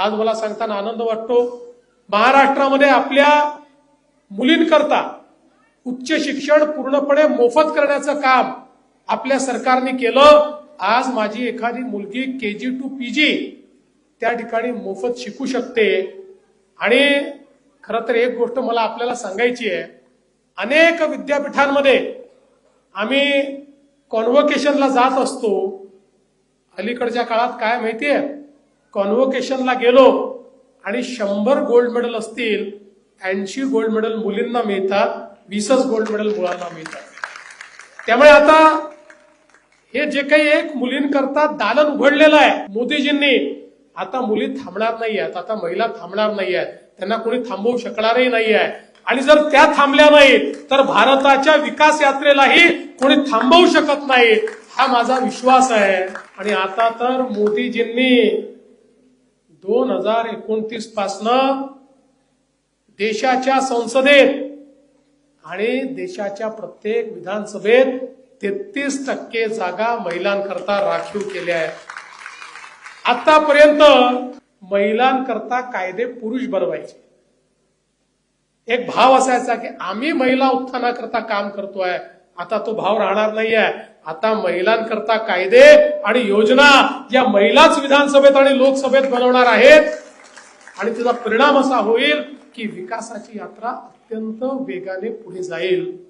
आज मला सांगताना आनंद वाटतो. महाराष्ट्रामध्ये आपल्या मुलींकरता उच्च शिक्षण पूर्णपणे मोफत करण्याचं काम आपल्या सरकारने केलं. आज माझी एखादी मुलगी के जी टू पी जी त्या ठिकाणी मोफत शिकू शकते. आणि खरं तर एक गोष्ट मला आपल्याला सांगायची आहे. अनेक विद्यापीठांमध्ये आम्ही कॉन्व्होकेशनला जात असतो. अलीकडच्या काळात काय माहिती आहे कॉन्व्होकेशनला गेलो आणि शंभर गोल्ड मेडल असतील ऐंशी गोल्ड मेडल मुलींना मिळतात वीसच गोल्ड मेडल मुलांना मिळतात. त्यामुळे आता हे जे काही एक मुलींकरता दालन उघडलेलं आहे मोदीजींनी आता मुली थांबणार नाही आहेत आता महिला थांबणार नाही आहेत त्यांना कोणी थांबवू शकणारही नाही आहे आणि जर त्या थांबल्या नाहीत तर भारताच्या विकास यात्रेलाही कोणी थांबवू शकत नाही हा माझा विश्वास आहे. आणि आता तर मोदीजींनी दोन हजार एकोणतीस पासनं देशाच्या संसदेत आणि देशाच्या प्रत्येक विधानसभेत तेहतीस टक्के जागा महिलांकरता राखीव केल्या आहेत. आतापर्यंत महिलांकरता कायदे पुरुष बनवायचे. एक भाव असायचा की आम्ही महिला उत्थानाकरता काम करतोय. आता तो भाव राहणार नाहीये. आता महिलांकरता कायदे आणि योजना या महिलाच विधानसभेत आणि लोकसभेत बनवणार आहेत. आणि त्याचा परिणाम असा होईल की विकासाची यात्रा अत्यंत वेगाने पुढे जाईल.